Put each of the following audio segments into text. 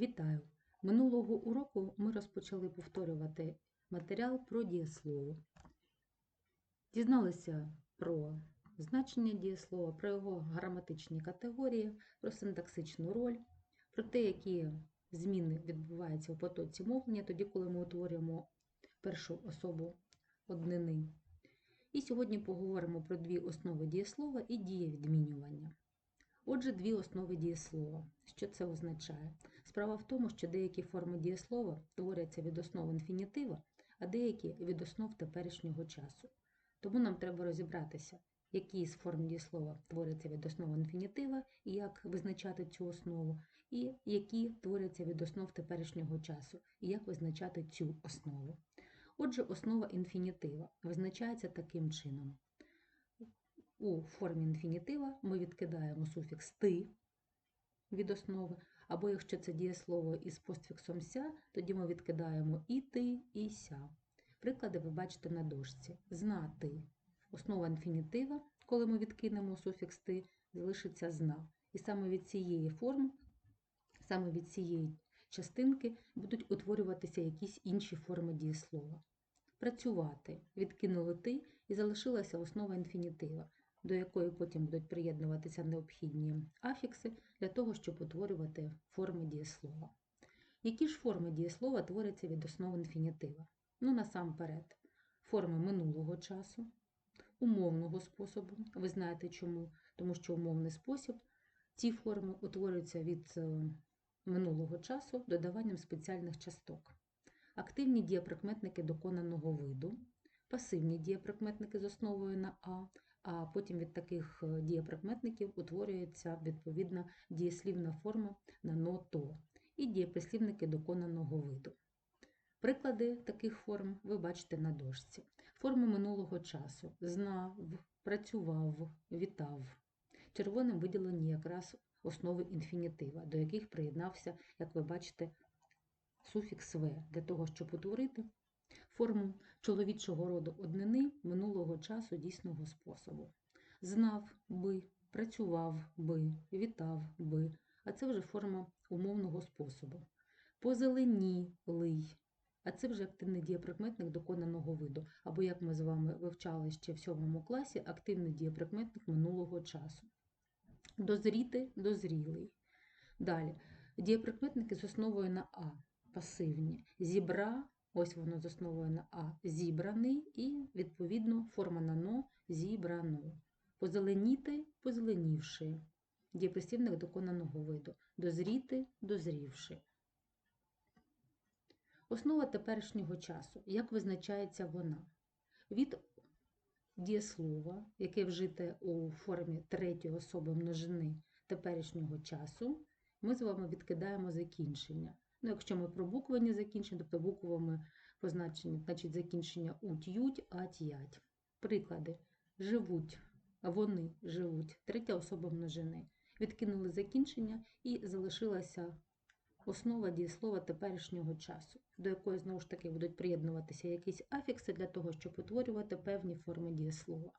Вітаю! Минулого уроку ми розпочали повторювати матеріал про дієслово. Дізналися про значення дієслова, про його граматичні категорії, про синтаксичну роль, про те, які зміни відбуваються у потоці мовлення, тоді, коли ми утворюємо першу особу однини. І сьогодні поговоримо про дві основи дієслова і дієвідмінювання. Отже, дві основи дієслова. Що це означає? Справа в тому, що деякі форми дієслова творяться від основ інфінітива, а деякі від основ теперішнього часу. Тому нам треба розібратися, які з форм дієслова творяться від основ інфінітива і як визначати цю основу, і які творяться від основ теперішнього часу, і як визначати цю основу. Отже, основа інфінітива визначається таким чином. У формі інфінітива ми відкидаємо суфікс ти від основи, або якщо це дієслово із постфіксом ся, тоді ми відкидаємо і ти, і ся. Приклади ви бачите на дошці. Знати. Основа інфінітива, коли ми відкинемо суфікс ти, залишиться зна. І саме від цієї форми, саме від цієї частинки будуть утворюватися якісь інші форми дієслова. Працювати. Відкинули ти і залишилася основа інфінітива до якої потім будуть приєднуватися необхідні афікси для того, щоб утворювати форми дієслова. Які ж форми дієслова творяться від основ інфінітива? Ну, насамперед, форми минулого часу, умовного способу. Ви знаєте чому? Тому що умовний спосіб ці форми утворюються від минулого часу додаванням спеціальних часток. Активні дієприкметники доконаного виду, пасивні дієприкметники з основою на А, а потім від таких дієприкметників утворюється відповідна дієслівна форма на но-то і дієприслівники доконаного виду. Приклади таких форм ви бачите на дошці. Форми минулого часу знав, працював, вітав. Червоним виділені якраз основи інфінітива, до яких приєднався, як ви бачите, суфікс В для того, щоб утворити форму чоловічого роду однини минулого часу дійсного способу. Знав би, працював би, вітав би, а це вже форма умовного способу. Позеленілий, а це вже активний дієприкметник доконаного виду, або, як ми з вами вивчали ще в сьомому класі, активний дієприкметник минулого часу. Дозріти, дозрілий. Далі. Дієприкметники з основою на А, пасивні. Зібра, Ось воно з основою на А зібраний і, відповідно, форма на но зібрано. Позеленіти позеленівши. Дієприслівник доконаного виду. Дозріти дозрівши. Основа теперішнього часу. Як визначається вона? Від дієслова, яке вжите у формі третьої особи множини теперішнього часу, ми з вами відкидаємо закінчення. Ну, якщо ми про буквені закінчення, тобто буквами позначені, значить закінчення уть, ють, ать. Приклади. Живуть, вони живуть, третя особа множини. Відкинули закінчення і залишилася основа дієслова теперішнього часу, до якої, знову ж таки, будуть приєднуватися якісь афікси для того, щоб утворювати певні форми дієслова.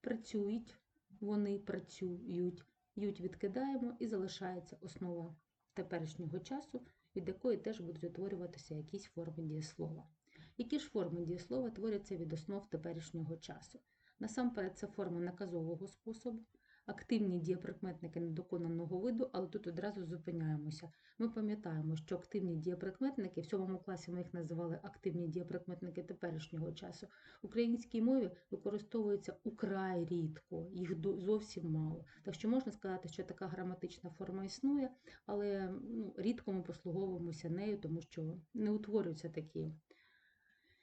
Працюють, вони працюють, ють відкидаємо і залишається основа теперішнього часу від якої теж будуть утворюватися якісь форми дієслова. Які ж форми дієслова творяться від основ теперішнього часу? Насамперед, це форми наказового способу, активні дієприкметники недоконаного виду, але тут одразу зупиняємося. Ми пам'ятаємо, що активні дієприкметники, в сьомому класі ми їх називали активні дієприкметники теперішнього часу, в українській мові використовуються украй рідко, їх зовсім мало. Так що можна сказати, що така граматична форма існує, але ну, рідко ми послуговуємося нею, тому що не утворюються такі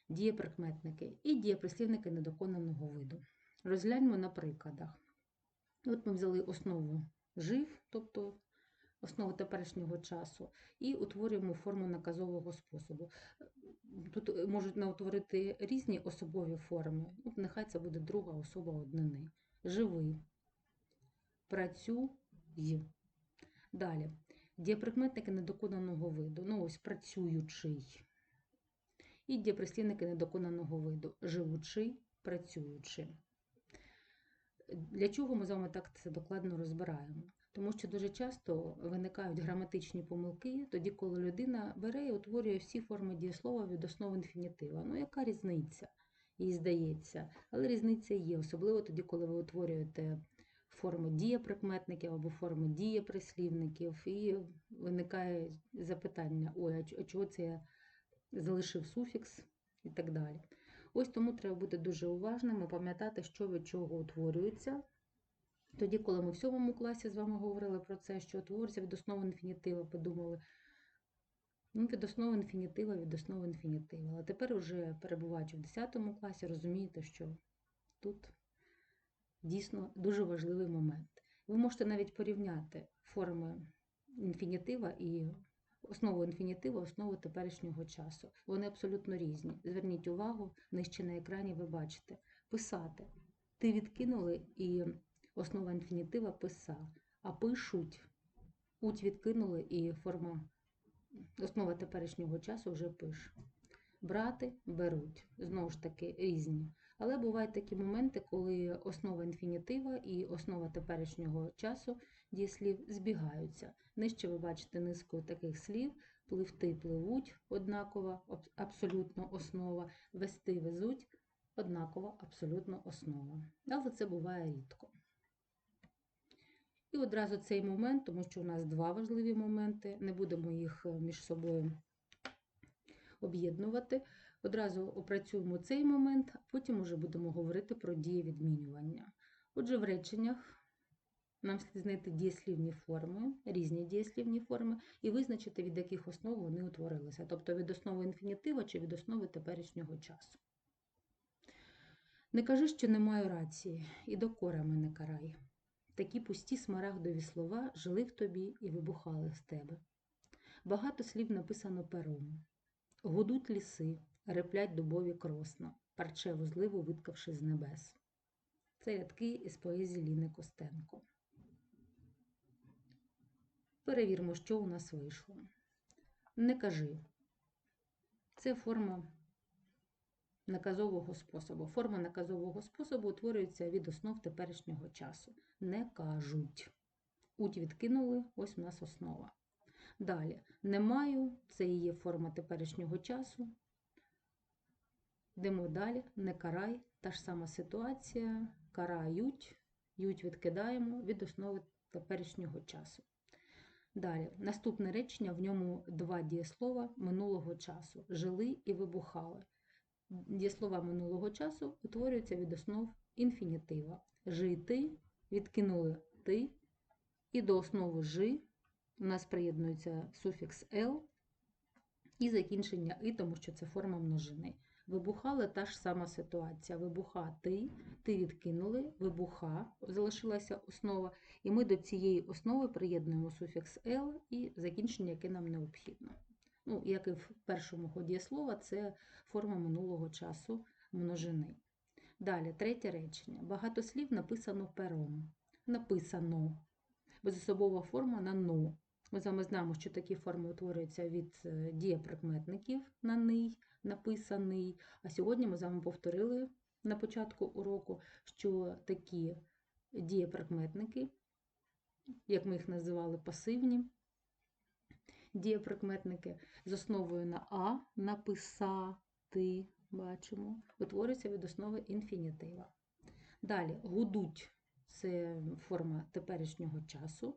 дієприкметники і дієприслівники недоконаного виду. Розгляньмо на прикладах. От ми взяли основу жив, тобто основу теперішнього часу, і утворюємо форму наказового способу. Тут можуть утворити різні особові форми, От нехай це буде друга особа однини. Живий, працюй. Далі. Дієприкметники недоконаного виду. Ну, ось працюючий. І дієприслівники недоконаного виду. Живучий, працюючи. Для чого ми з вами так це докладно розбираємо? Тому що дуже часто виникають граматичні помилки, тоді, коли людина бере і утворює всі форми дієслова від основ інфінітива. Ну, яка різниця? Їй здається. Але різниця є, особливо тоді, коли ви утворюєте форми дієприкметників або форми дієприслівників, і виникає запитання: ой, а чого це я залишив суфікс і так далі. Ось тому треба бути дуже уважним і пам'ятати, що від чого утворюється. Тоді, коли ми в сьомому класі з вами говорили про це, що утворюється від основи інфінітива, подумали, ну, від основи інфінітива, від основи інфінітива. А тепер, уже перебуваючи в 10 класі, розумієте, що тут дійсно дуже важливий момент. Ви можете навіть порівняти форми інфінітива і основу інфінітива, основу теперішнього часу. Вони абсолютно різні. Зверніть увагу, нижче на екрані ви бачите. Писати. Ти відкинули і основа інфінітива писа, а пишуть. Уть відкинули і форма основа теперішнього часу вже пиш. Брати беруть. Знову ж таки, різні. Але бувають такі моменти, коли основа інфінітива і основа теперішнього часу дієслів збігаються. Нижче ви бачите низку таких слів: пливти, пливуть, однакова, абсолютно основа, вести, везуть, однакова, абсолютно основа. Але це буває рідко. І одразу цей момент, тому що у нас два важливі моменти, не будемо їх е, між собою об'єднувати. Одразу опрацюємо цей момент, а потім уже будемо говорити про дієвідмінювання. Отже, в реченнях нам слід знайти дієслівні форми, різні дієслівні форми, і визначити, від яких основ вони утворилися, тобто від основи інфінітива чи від основи теперішнього часу. Не кажи, що не маю рації, і докора мене карай. Такі пусті смарагдові слова жили в тобі і вибухали з тебе. Багато слів написано пером. Гудуть ліси, реплять дубові кросна, парчеву зливу виткавши з небес. Це рядки із поезії Ліни Костенко. Перевіримо, що у нас вийшло. Не кажи. Це форма наказового способу. Форма наказового способу утворюється від основ теперішнього часу. Не кажуть. Уть відкинули, ось у нас основа. Далі. Не маю, це і є форма теперішнього часу. Йдемо далі. Не карай. Та ж сама ситуація. Карають. Ють відкидаємо від основи теперішнього часу. Далі. Наступне речення, в ньому два дієслова минулого часу. Жили і вибухали. Дієслова минулого часу утворюються від основ інфінітива. Жити, відкинули ти, і до основи жи у нас приєднується суфікс «л» і закінчення «и», тому що це форма множини. Вибухали та ж сама ситуація. Вибуха ти, ти відкинули, вибуха, залишилася основа, і ми до цієї основи приєднуємо суфікс «л» і закінчення, яке нам необхідно. Ну, як і в першому ході слова, це форма минулого часу множини. Далі, третє речення. Багато слів написано пером. Написано. Безособова форма на «но». Ми з вами знаємо, що такі форми утворюються від е, дієприкметників на «ний», написаний. А сьогодні ми з вами повторили на початку уроку, що такі дієприкметники, як ми їх називали, пасивні дієприкметники з основою на А, написати, бачимо, утворюються від основи інфінітива. Далі гудуть це форма теперішнього часу,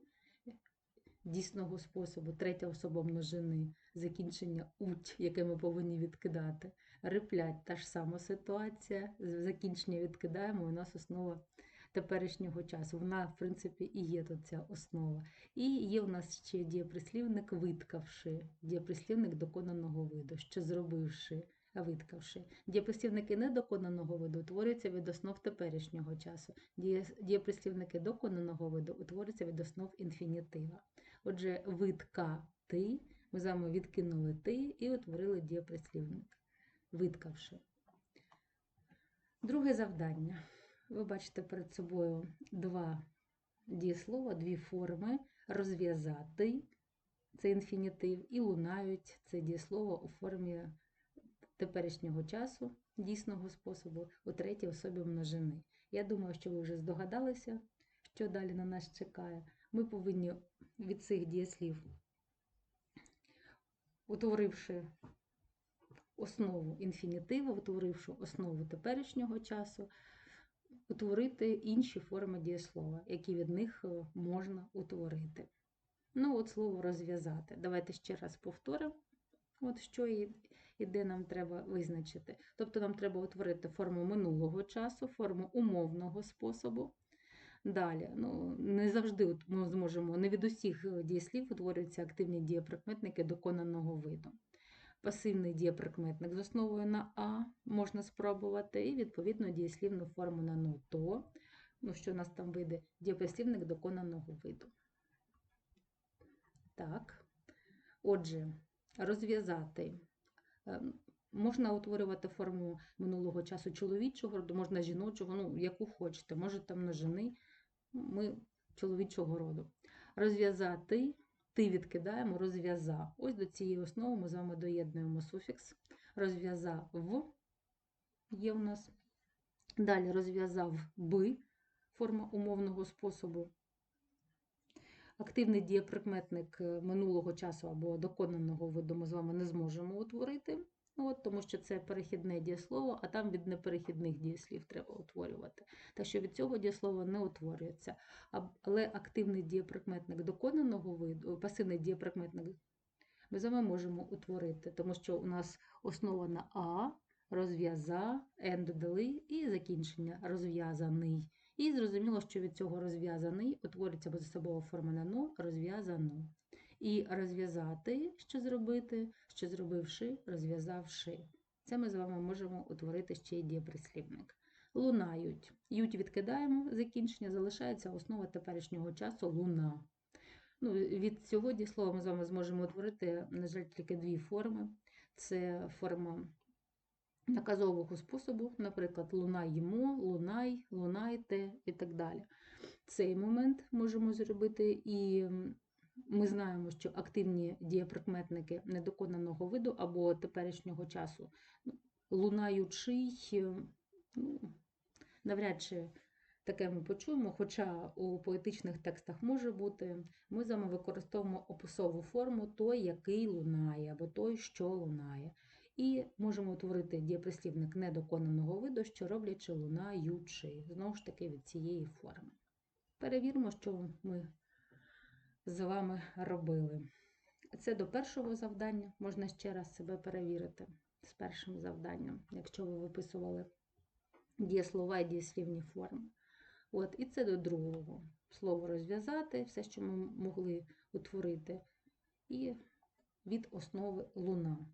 дійсного способу, третя особа множини, закінчення уть, яке ми повинні відкидати. Реплять та ж сама ситуація. Закінчення відкидаємо, у нас основа теперішнього часу. Вона, в принципі, і є тут ця основа. І є у нас ще дієприслівник виткавши, дієприслівник доконаного виду, що зробивши, виткавши. Дієприслівники недоконаного виду утворюються від основ теперішнього часу. Діє- Дієприслівники доконаного виду утворюються від основ інфінітива. Отже, виткати, ми з вами відкинули ти і утворили дієприслівник, виткавши. Друге завдання. Ви бачите перед собою два дієслова, дві форми розв'язати це інфінітив, і лунають це дієслово у формі теперішнього часу, дійсного способу, у третій особі множини. Я думаю, що ви вже здогадалися, що далі на нас чекає. Ми повинні від цих дієслів, утворивши основу інфінітиву, утворивши основу теперішнього часу, утворити інші форми дієслова, які від них е, можна утворити. Ну, от слово розв'язати. Давайте ще раз повторимо, от що і, і де нам треба визначити. Тобто нам треба утворити форму минулого часу, форму умовного способу. Далі, ну, не завжди ми зможемо, не від усіх е, дієслів утворюються активні дієприкметники доконаного виду. Пасивний дієприкметник з основою на А можна спробувати, і відповідно дієслівну форму на «но», то, ну що у нас там вийде, дієприслівник доконаного виду. Так. Отже, розв'язати. Ем, Можна утворювати форму минулого часу чоловічого можна жіночого, ну, яку хочете, може там множини, ми чоловічого роду. Розв'язати, ти відкидаємо, розв'язав. Ось до цієї основи ми з вами доєднуємо суфікс. Розв'язав є в нас. Далі розв'язав би, форма умовного способу. Активний дієприкметник е, минулого часу або доконаного виду ми з вами не зможемо утворити, от, тому що це перехідне дієслово, а там від неперехідних дієслів треба утворювати. Так що від цього дієслова не утворюється. Але активний дієприкметник доконаного виду, пасивний дієприкметник ми з вами можемо утворити, тому що у нас основа на А, розв'яза, «ен» і закінчення розв'язаний. І зрозуміло, що від цього розв'язаний утворюється безособова форма на «но», розв'язано. І розв'язати, що зробити, що зробивши, розв'язавши. Це ми з вами можемо утворити ще й дієприслівник. Лунають. Ють відкидаємо закінчення, залишається основа теперішнього часу луна. Ну, від цього дієслова ми з вами зможемо утворити, на жаль, тільки дві форми. Це форма наказового способу, наприклад, лунаємо, лунай, лунайте і так далі. Цей момент можемо зробити, і ми знаємо, що активні дієприкметники недоконаного виду або теперішнього часу ну, лунаючий, е, ну, навряд чи таке ми почуємо, хоча у поетичних текстах може бути, ми з вами використовуємо описову форму той, який лунає, або той, що лунає. І можемо утворити дієприслівник недоконаного виду, що роблячи лунаючи. Знову ж таки від цієї форми. Перевіримо, що ми з вами робили. Це до першого завдання. Можна ще раз себе перевірити з першим завданням, якщо ви виписували дієслова і дієслівні форми. От, і це до другого. Слово розв'язати, все, що ми могли утворити, і від основи луна.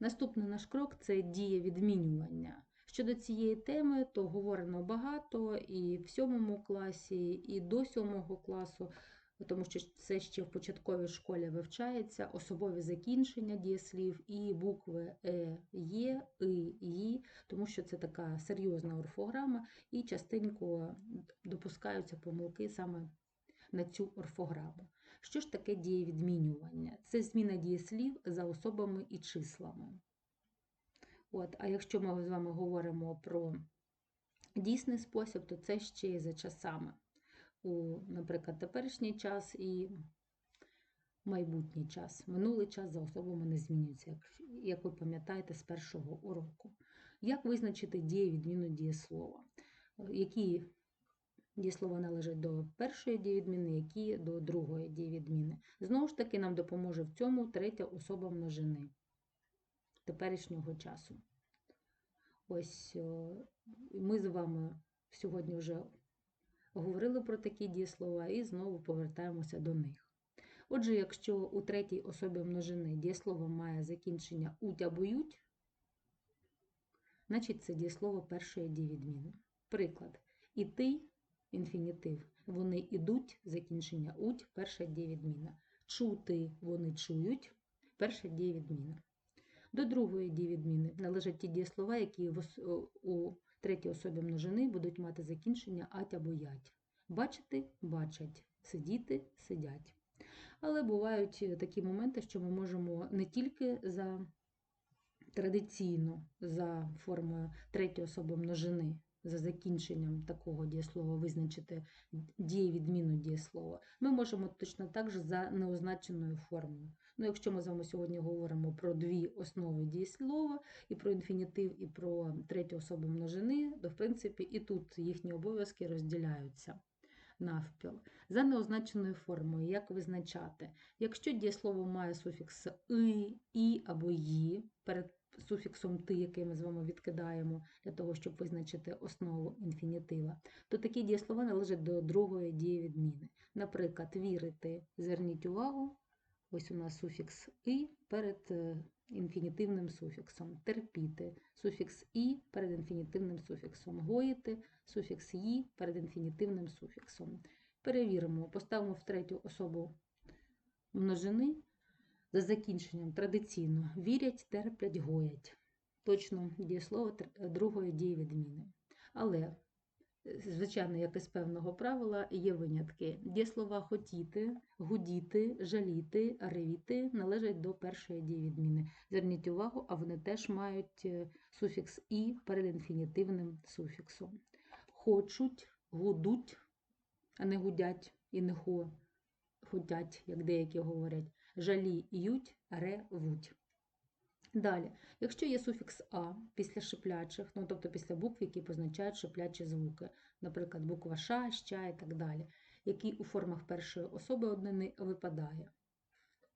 Наступний наш крок це дієвідмінювання. Щодо цієї теми, то говорено багато і в сьомому класі, і до сьомого класу, тому що це ще в початковій школі вивчається, особові закінчення дієслів і букви Е, Є, И, Ї, тому що це така серйозна орфограма, і частенько допускаються помилки саме на цю орфограму. Що ж таке дієвідмінювання? Це зміна дієслів за особами і числами. От, а якщо ми з вами говоримо про дійсний спосіб, то це ще й за часами. У, наприклад, теперішній час і майбутній час. Минулий час за особами не змінюється, як, ви пам'ятаєте з першого уроку. Як визначити дієвідміну дієслова? Які дієслова належать до першої дієвідміни, які до другої дієвідміни? Знову ж таки, нам допоможе в цьому третя особа множини теперішнього часу. Ось ми з вами сьогодні вже говорили про такі дієслова і знову повертаємося до них. Отже, якщо у третій особі множини дієслово має закінчення уть або ють, значить це дієслово першої дієвідміни. Приклад. Іти інфінітив. Вони ідуть, закінчення уть, перша дієвідміна. Чути вони чують, перша дієвідміна. До другої дієвідміни належать ті дієслова, які у третій особі множини будуть мати закінчення ать або ять. Бачити бачать, сидіти сидять. Але бувають е, такі моменти, що ми можемо не тільки за традиційно за формою третьої особи множини за закінченням такого дієслова визначити дієвідміну дієслова, ми можемо точно так же за неозначеною формою. Ну, якщо ми з вами сьогодні говоримо про дві основи дієслова, і про інфінітив, і про третю особу множини, то в принципі і тут їхні обов'язки розділяються навпіл. За неозначеною формою, як визначати? Якщо дієслово має суфікс и, і або ї перед суфіксом ти, який ми з вами відкидаємо для того, щоб визначити основу інфінітива, то такі дієслова належать до другої дієвідміни. Наприклад, вірити, зверніть увагу, ось у нас суфікс і перед е, інфінітивним суфіксом. Терпіти, суфікс і перед інфінітивним суфіксом. Гоїти, суфікс «ї» перед інфінітивним суфіксом. Перевіримо, поставимо в третю особу множини за закінченням традиційно вірять, терплять, гоять. Точно дієслово другої дії відміни. Але, звичайно, як і з певного правила, є винятки. Дієслова хотіти, гудіти, жаліти, ревіти належать до першої дії відміни. Зверніть увагу, а вони теж мають е, суфікс і перед інфінітивним суфіксом. Хочуть, гудуть, а не гудять і не хо, хотять, як деякі говорять. Жаліють, ревуть. Далі, якщо є суфікс А після шиплячих, ну тобто після букв, які позначають шиплячі звуки, наприклад, буква Ш, ща і так далі, який у формах першої особи однини випадає.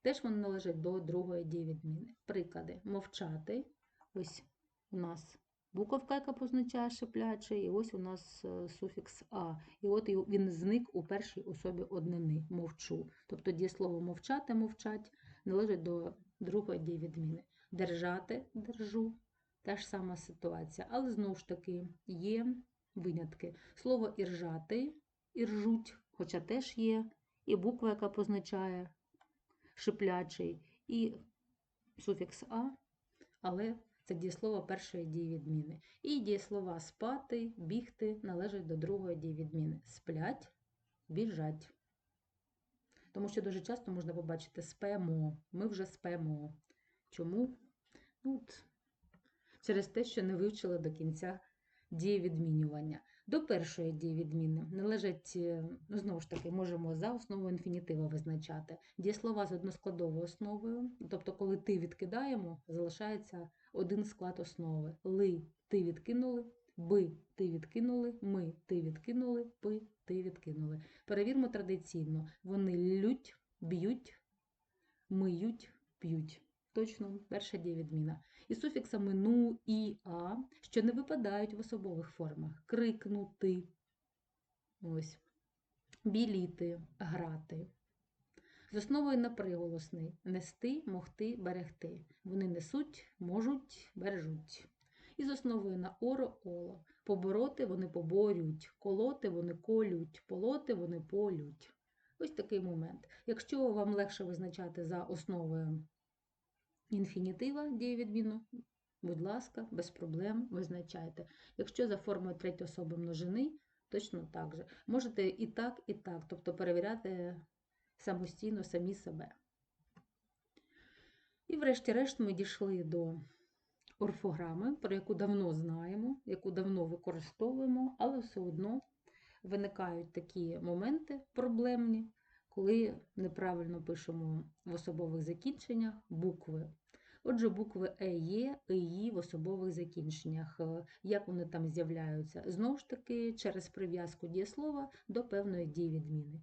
Теж вони належать до другої дієвідміни. Приклади мовчати. Ось у нас буковка, яка позначає шиплячий, і ось у нас е, суфікс А. І от він зник у першій особі однини мовчу. Тобто дієслово мовчати, мовчать належить до другої дієвідміни. Держати, держу. Та ж сама ситуація. Але знову ж таки є винятки. Слово іржати, іржуть, хоча теж є, і буква, яка позначає шиплячий, і суфікс А, але це дієслово першої дії відміни. І дієслова спати, бігти належать до другої дії відміни. Сплять, біжать. Тому що дуже часто можна побачити спемо. Ми вже спемо. Чому? Ну, от, через те, що не вивчили до кінця дієвідмінювання. До першої дієвідміни належать, е, ну, знову ж таки, можемо за основу інфінітива визначати. Дієслова з односкладовою основою, тобто, коли ти відкидаємо, залишається один склад основи. Ли ти відкинули, би ти відкинули, ми ти відкинули, пи ти відкинули. Перевірмо традиційно. Вони лють, б'ють, миють, п'ють. Точно, перша дієвідміна. І суфіксами ну, і а, що не випадають в особових формах. Крикнути. Ось. Біліти, грати. З основою на приголосний нести, могти, берегти. Вони несуть, можуть, бережуть. І з основою на оро оло. Побороти вони поборють, колоти вони колють, полоти вони полють. Ось такий момент. Якщо вам легше визначати за основою інфінітива дієвідміну, будь ласка, без проблем визначайте. Якщо за формою третьої особи множини, точно так же. Можете і так, і так, тобто перевіряти самостійно самі себе. І врешті-решт ми дійшли до орфограми, про яку давно знаємо, яку давно використовуємо, але все одно виникають такі моменти проблемні, коли неправильно пишемо в особових закінченнях букви. Отже, букви Е є, в особових закінченнях. Е, Як вони там з'являються? Знову ж таки, через прив'язку дієслова до певної дієвідміни.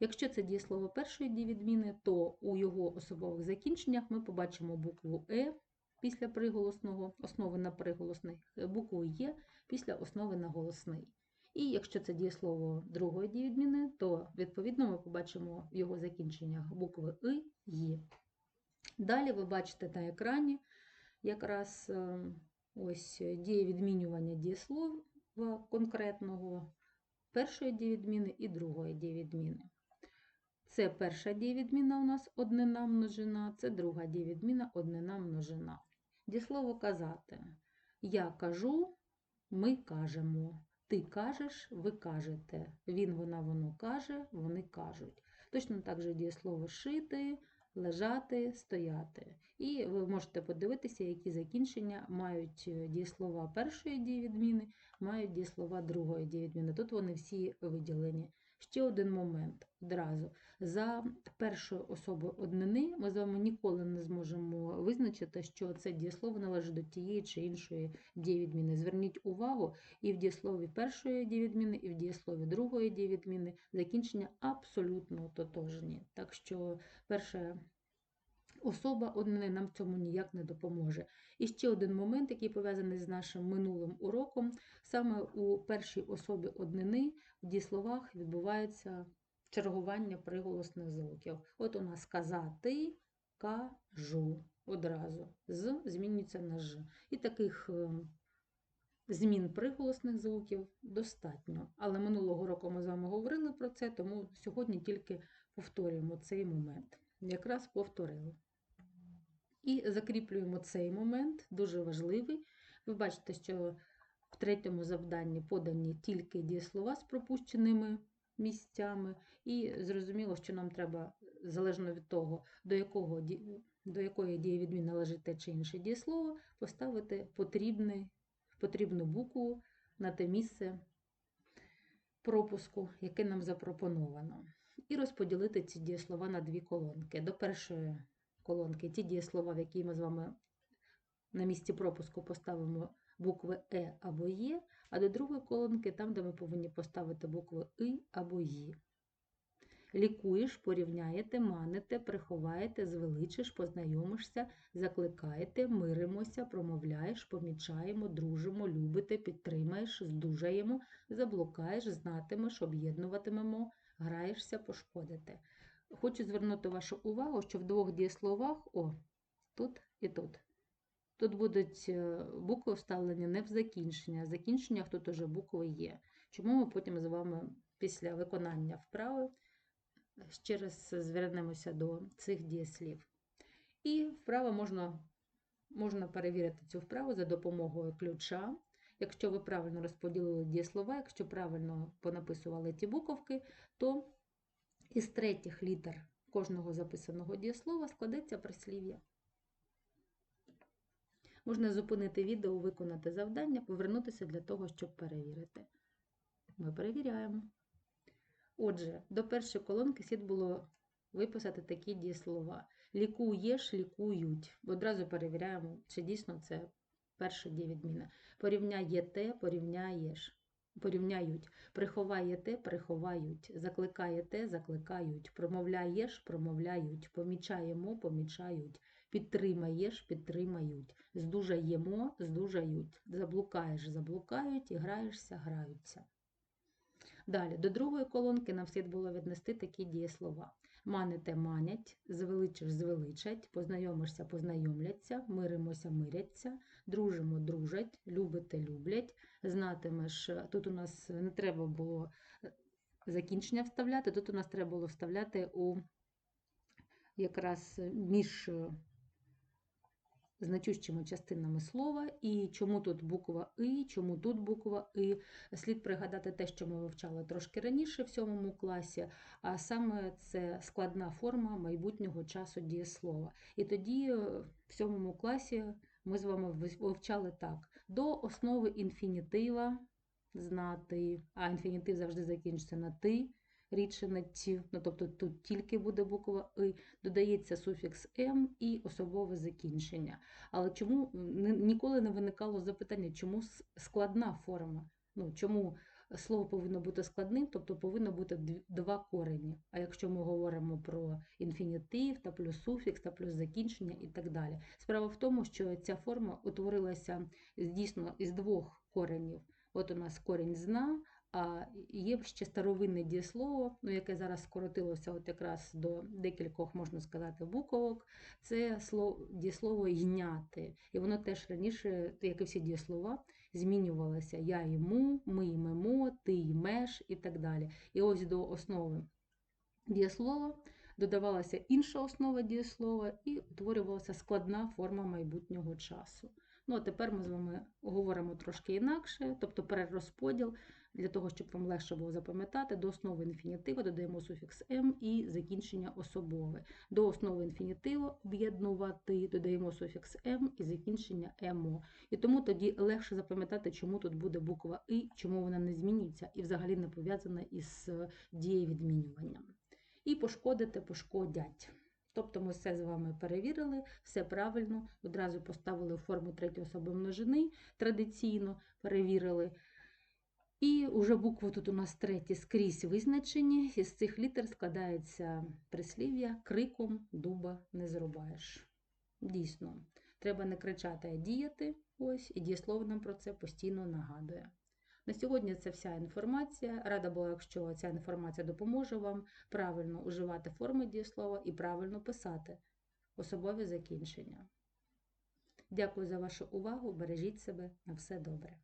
Якщо це дієслово першої дієвідміни, то у його особових закінченнях ми побачимо букву Е після приголосного, основи на приголосний, е, букву Є після основи на голосний. І якщо це дієслово другої дієвідміни, то відповідно ми побачимо в його закінченнях букви И, Є. Далі ви бачите на екрані якраз е, ось дієвідмінювання дієслова конкретного першої дієвідміни і другої дієвідміни. Це перша дієвідміна у нас однина множина, це друга дієвідміна однина множина. Дієслово казати. Я кажу, ми кажемо. Ти кажеш, ви кажете. Він, вона, воно каже, вони кажуть. Точно так же дієслово шити, лежати, стояти. І ви можете подивитися, які закінчення мають е, дієслова першої дієвідміни, мають дієслова другої дієвідміни. Тут вони всі виділені. Ще один момент одразу. За першою особою однини ми з вами ніколи не зможемо визначити, що це дієслово належить до тієї чи іншої дієвідміни. Зверніть увагу, і в дієслові першої дієвідміни, і в дієслові другої дієвідміни закінчення абсолютно тотожні. Так що перша особа однини нам в цьому ніяк не допоможе. І ще один момент, який пов'язаний з нашим минулим уроком. Саме у першій особі однини в дієсловах відбувається чергування приголосних звуків. От у нас казати, кажу одразу. З змінюється на ж. І таких е, змін приголосних звуків достатньо. Але минулого року ми з вами говорили про це, тому сьогодні тільки повторюємо цей момент. Якраз повторили. І закріплюємо цей момент, дуже важливий. Ви бачите, що в третьому завданні подані тільки дієслова з пропущеними місцями, і зрозуміло, що нам треба, залежно від того, до якого, до якої дієвідміни належить те чи інше дієслово, поставити потрібний, потрібну букву на те місце пропуску, яке нам запропоновано. І розподілити ці дієслова на дві колонки. До першої колонки ті дієслова, в які ми з вами на місці пропуску поставимо букви Е або Є, а до другої колонки там, де ми повинні поставити букви И або Ї. Лікуєш, порівняєте, маните, приховаєте, звеличиш, познайомишся, закликаєте, миримося, промовляєш, помічаємо, дружимо, любите, підтримаєш, здужаємо, заблукаєш, знатимеш, об'єднуватимемо, граєшся, пошкодите. Хочу звернути вашу увагу, що в двох дієсловах, о, тут і тут. Тут будуть е, букви вставлені не в закінчення, в закінченнях тут уже букви є. Чому ми потім з вами після виконання вправи ще раз звернемося до цих дієслів. І вправо можна, можна перевірити цю вправу за допомогою ключа. Якщо ви правильно розподілили дієслова, якщо правильно понаписували ті буковки, то із третіх літер кожного записаного дієслова складеться прислів'я. Можна зупинити відео, виконати завдання, повернутися для того, щоб перевірити. Ми перевіряємо. Отже, до першої колонки слід було виписати такі дієслова. Лікуєш, лікують. Одразу перевіряємо, чи дійсно це перша дієвідміна. Порівняєте, порівняєш. Порівняють. Приховаєте, приховають. Закликаєте, закликають. Промовляєш, промовляють. Помічаємо, помічають. Підтримаєш, підтримають. Здужаємо, здужають. Заблукаєш, заблукають. І граєшся, граються. Далі, до другої колонки нам слід було віднести такі дієслова. Маните манять, звеличиш звеличать, познайомишся, познайомляться, миримося, миряться, дружимо, дружать, любите, люблять, знатимеш. Тут у нас не треба було е, закінчення вставляти, тут у нас треба було вставляти у якраз між е, значущими частинами слова, і чому тут буква И, чому тут буква И. Слід пригадати те, що ми вивчали трошки раніше в сьомому класі, а саме це складна форма майбутнього часу дієслова. І тоді е, в сьомому класі ми з вами вивчали так: до основи інфінітива знати, а інфінітив завжди закінчиться на ти. Рідше ті, ну, тобто тут тільки буде буква И, додається суфікс М і особове закінчення. Але чому ніколи не виникало запитання, чому складна форма? Ну, Чому слово повинно бути складним, тобто повинно бути два корені. А якщо ми говоримо про інфінітив, та плюс суфікс, та плюс закінчення і так далі. Справа в тому, що ця форма утворилася дійсно із двох коренів. От у нас корінь зна, є ще старовинне дієслово, ну, яке зараз скоротилося от якраз до декількох, можна сказати, буковок. Це слово, дієслово йняти. І воно теж раніше, як і всі дієслова, змінювалося. Я йму, ми ймемо, ти ймеш і так далі. І ось до основи дієслова додавалася інша основа дієслова і утворювалася складна форма майбутнього часу. Ну, а тепер ми з вами говоримо трошки інакше, тобто перерозподіл, для того, щоб вам легше було запам'ятати, до основи інфінітива додаємо суфікс «м» і закінчення особове. До основи інфінітиву об'єднувати додаємо суфікс «м» і закінчення «емо». І тому тоді легше запам'ятати, чому тут буде буква «и», чому вона не змінюється і взагалі не пов'язана із дієвідмінюванням. І пошкодити, пошкодять. Тобто ми все з вами перевірили, все правильно, одразу поставили форму третьої особи множини, традиційно перевірили. І вже букви тут у нас треті скрізь визначені. Із цих літер складається прислів'я криком дуба не зрубаєш. Дійсно, треба не кричати, а діяти. Ось, і дієслово нам про це постійно нагадує. На сьогодні це вся інформація. Рада була, якщо ця інформація допоможе вам правильно уживати форми дієслова і правильно писати особові закінчення. Дякую за вашу увагу. Бережіть себе на все добре.